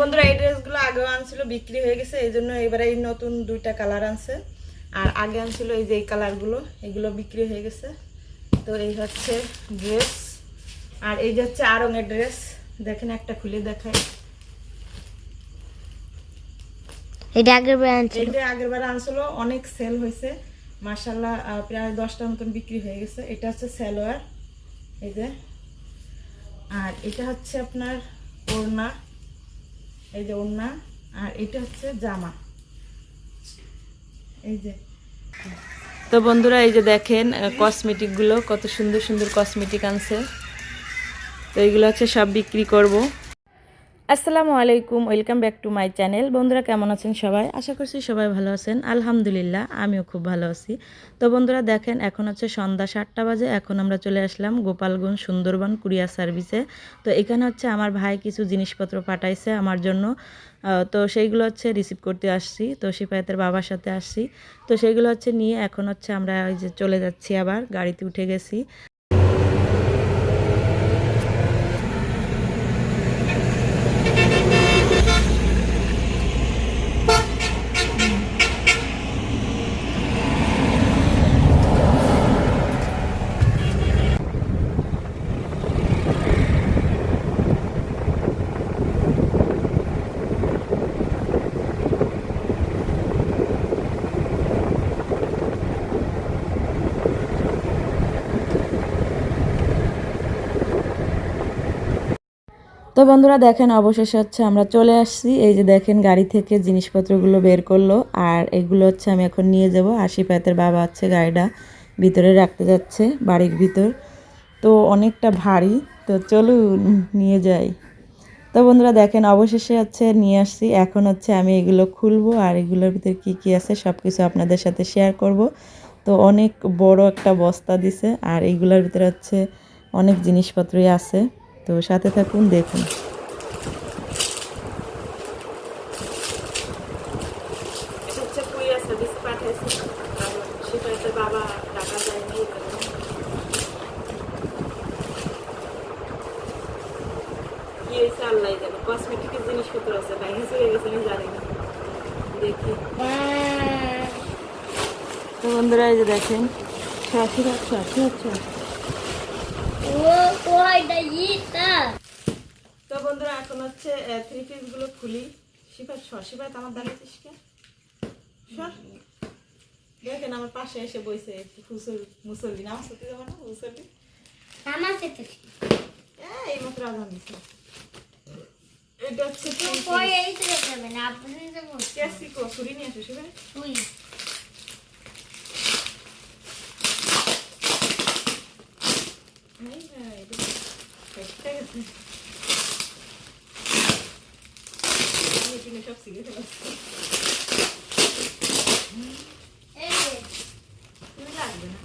বন্ধুরা এই ড্রেসগুলো আগেও আনছিল বিক্রি হয়ে গেছে এই জন্য এবারে এই নতুন দুইটা কালার আনছে। আর আগে আনছিল এই যে এই কালারগুলো এগুলো বিক্রি হয়ে গেছে। তো এই হচ্ছে ড্রেস। আর এই যে হচ্ছে আরঙের ড্রেস দেখেন একটা খুলে দেখাই। এটা আগের ব্র্যান্ড ছিল এইটা আগের বার আনছিল অনেক সেল হয়েছে। মার্শাল্লাহ প্রায় দশটার মতন বিক্রি হয়ে গেছে। এটা হচ্ছে সালোয়ার এই যে। আর এটা হচ্ছে আপনার ওড়না। এই যে ওন্না, আর এটা হচ্ছে জামা। এই যে। তো বন্ধুরা, এই যে দেখেন কসমেটিকগুলো কত সুন্দর সুন্দর কসমেটিক আনছে। তো এইগুলো হচ্ছে সব বিক্রি করব। আসসালামু আলাইকুম, welcome back to my channel. বন্ধুরা, কেমন আছেন সবাই? আশা করছি সবাই ভালো আছেন। আলহামদুলিল্লাহ, আমিও খুব ভালো আছি। তো বন্ধুরা, দেখেন, এখন হচ্ছে সন্ধ্যা সাতটা বাজে। এখন আমরা চলে আসলাম গোপালগঞ্জ সুন্দরবন কুরিয়ার সার্ভিসে। তো এখানে হচ্ছে আমার ভাই কিছু জিনিসপত্র পাঠাইছে আমার জন্য। তো সেইগুলো হচ্ছে রিসিভ করতে আসছি। তো সিপাহিতের বাবার সাথে আসছি। তো সেইগুলো হচ্ছে নিয়ে এখন হচ্ছে আমরা ওই যে চলে যাচ্ছি আবার, গাড়িতে উঠে গেছি। তো বন্ধুরা দেখেন, অবশেষে হচ্ছে আমরা চলে আসছি। এই যে দেখেন, গাড়ি থেকে জিনিসপত্রগুলো বের করল। আর এগুলো হচ্ছে আমি এখন নিয়ে যাব। আশিপাতের বাবা হচ্ছে গাড়িটা ভিতরে রাখতে যাচ্ছে, বাড়ির ভিতর। তো অনেকটা ভারী। তো চলুন, নিয়ে যাই। তো বন্ধুরা দেখেন, অবশেষে হচ্ছে নিয়ে আসছি। এখন হচ্ছে আমি এগুলো খুলবো আর এগুলোর ভিতরে কি কি আছে সব কিছু আপনাদের সাথে শেয়ার করব। তো অনেক বড় একটা বস্তা দিছে আর এইগুলোর ভিতরে হচ্ছে অনেক জিনিসপত্রই আছে। তো সাথে থাকুন দেখুন। কসমেটিকের জিনিসপত্র আছে বাইরে চলে গেছে আমি জানি না। দেখি। তো বন্ধুরা এই যে দেখেন ষাট আচ্ছা আচ্ছা আচ্ছা তো বন্ধুরা এখন হচ্ছে থ্রি পিসগুলো খুলি। শিফাত সর শিফাত আমার দাঁড়িয়েছিস কে দেখেন আমার পাশে এসে বইছে হুসুর মুসল্লি। নাম সত্যি যাব না মুসল্লি? এই, এই মাত্র আজান দিছে। এটা হচ্ছে ক্যাসিকো ছুরি নিয়ে নাই না এটা ফেটে গেছে আমি কিনে সব শিখে ফেলাচ্ছি তুমি লাগবে না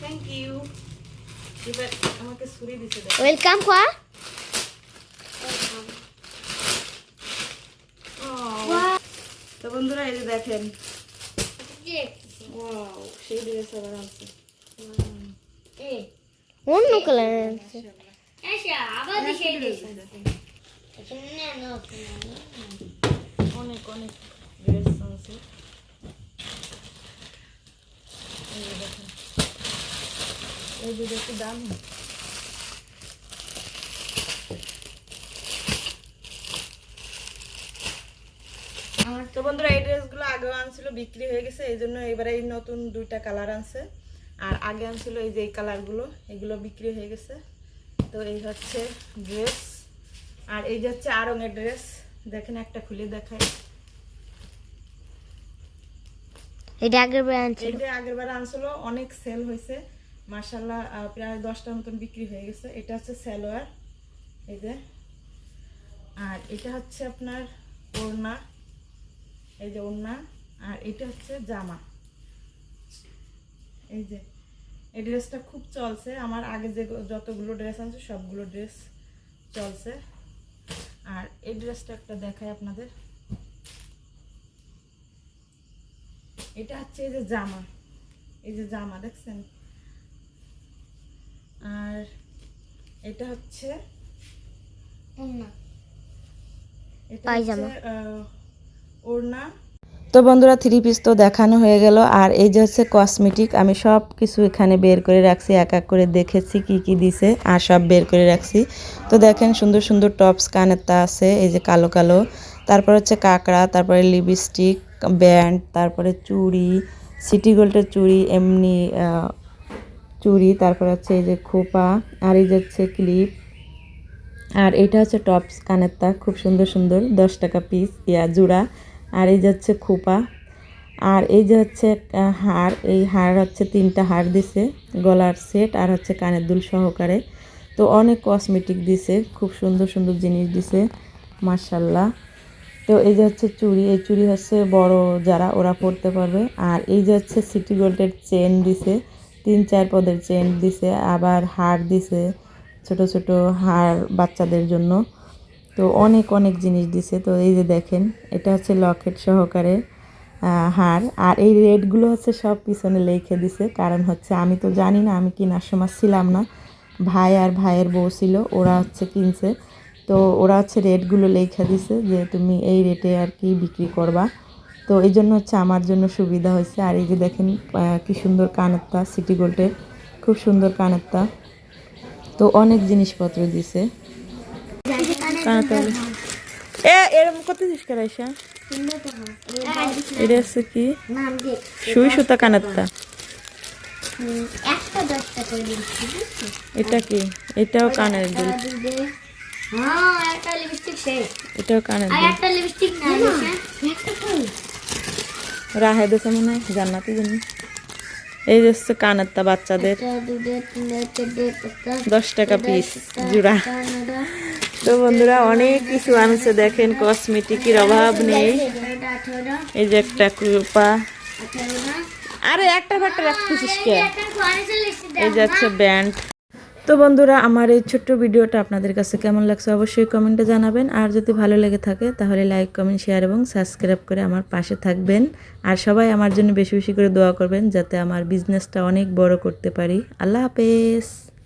থ্যাংক ইউ এবার আমাকে দিতে দাও ওয়েলকাম খোয়া তো বন্ধুরা এই যে দেখেন। ওয়াও সেই ড্রেস আবার আছে অন্য কালার অনেক অনেক ড্রেস আছে এই দেখেন এই দেখি দাম। তো বন্ধুরা এই ড্রেসগুলো আগেও আনছিল বিক্রি হয়ে গেছে এই জন্য এবারে এই নতুন দুইটা কালার আনছে। আর আগে আনছিল এই যে এই কালারগুলো এগুলো বিক্রি হয়ে গেছে। তো এই হচ্ছে ড্রেস। আর এই যে হচ্ছে আরঙের ড্রেস দেখেন একটা খুলে দেখাই। এটা আগের ব্র্যান্ড ছিল এই যে আগের বার আনছিল অনেক সেল হয়েছে। মার্শাল্লাহ প্রায় দশটার মতন বিক্রি হয়ে গেছে। এটা হচ্ছে সালোয়ার এই যে। আর এটা হচ্ছে আপনার ওড়না। এই যে ওড়না আর এটা হচ্ছে জামা। এই যে এই ড্রেসটা খুব চলছে। আমার আগে যে যতগুলো ড্রেস আনছে সবগুলো ড্রেস চলছে। আর এই ড্রেসটা একটা দেখাই আপনাদের। এটা হচ্ছে এই যে জামা। এই যে জামা দেখছেন? আর এটা হচ্ছে এটা হচ্ছে, ওড়না তো বন্ধুরা থ্রি পিস তো দেখানো হয়ে গেল। আর এই যে হচ্ছে কসমেটিক আমি সব কিছু এখানে বের করে রাখছি, এক এক করে দেখেছি কি কি দিছে, আর সব বের করে রাখছি। তো দেখেন, সুন্দর সুন্দর টপস কানেরটা আছে, এই যে কালো কালো। তারপর হচ্ছে কাঁকড়া, তারপরে লিপস্টিক ব্যান্ড তারপরে চুড়ি সিটি গোল্ডের চুড়ি, এমনি চুড়ি, তারপর হচ্ছে এই যে খোপা, আর এই যে হচ্ছে ক্লিপ আর এটা হচ্ছে টপস কানেরটা, খুব সুন্দর সুন্দর, দশ টাকা পিস ইয়া, জোড়া। আর এই যে হচ্ছে খোপা। আর এই যে হচ্ছে হার এই হার হচ্ছে তিনটা হার দিছে, গলার সেট আর হচ্ছে কানের দুল সহকারে। তো অনেক কসমেটিক দিছে, খুব সুন্দর সুন্দর জিনিস দিছে মার্শাল্লাহ তো এই যে হচ্ছে চুড়ি, এই চুড়ি হচ্ছে বড় যারা, ওরা পরতে পারবে। আর এই যে হচ্ছে সিটি গোল্ডের চেন দিছে, তিন চার পদের চেন দিছে, আবার হার দিছে, ছোট ছোট হার বাচ্চাদের জন্য। তো অনেক অনেক জিনিস দিছে। তো এই যে দেখেন, এটা হচ্ছে লকেট সহকারে হার। আর এই রেটগুলো হচ্ছে সব পিছনে লিখে দিছে। কারণ হচ্ছে আমি তো জানি না, আমি কেনার সময় ছিলাম না। ভাই আর ভাইয়ের বউ ছিল, ওরা হচ্ছে কিনছে। তো ওরা হচ্ছে রেটগুলো লেখা দিছে যে তুমি এই রেটে আর কি বিক্রি করবা। তো এই জন্য হচ্ছে আমার জন্য সুবিধা হয়েছে। আর এই যে দেখেন কি সুন্দর কানেরটা, সিটি গোল্ডের। খুব সুন্দর কানেরটা। তো অনেক জিনিসপত্র দিছে। জিনিস করাইছা এটা হচ্ছে কি? সুই সুতা বুঝছ? এটা কি? এটাও কানের দুল। এটাও কানের দুল। রাহে দেশে মনে হয় জান্নাতি জন্য এই হচ্ছে কানেরটা বাচ্চাদের। দশ টাকা পিস জোড়া। তো বন্ধুরা, অনেক কিছু আনছে। দেখেন কসমেটিকের অভাব নেই। এই যে একটা কৃপা। আরে, একটা ফাটা রাখতেছিস কে? এই যাচ্ছে ব্যান্ড। তো বন্ধুরা, আমার এই ছোট্ট ভিডিওটা আপনাদের কাছে কেমন লাগছে অবশ্যই কমেন্টে জানাবেন। আর যদি ভালো লেগে থাকে, তাহলে লাইক কমেন্ট শেয়ার এবং সাবস্ক্রাইব করে আমার পাশে থাকবেন। আর সবাই আমার জন্য বেশি বেশি করে দোয়া করবেন, যাতে আমার বিজনেসটা অনেক বড় করতে পারি। আল্লাহ হাফেজ।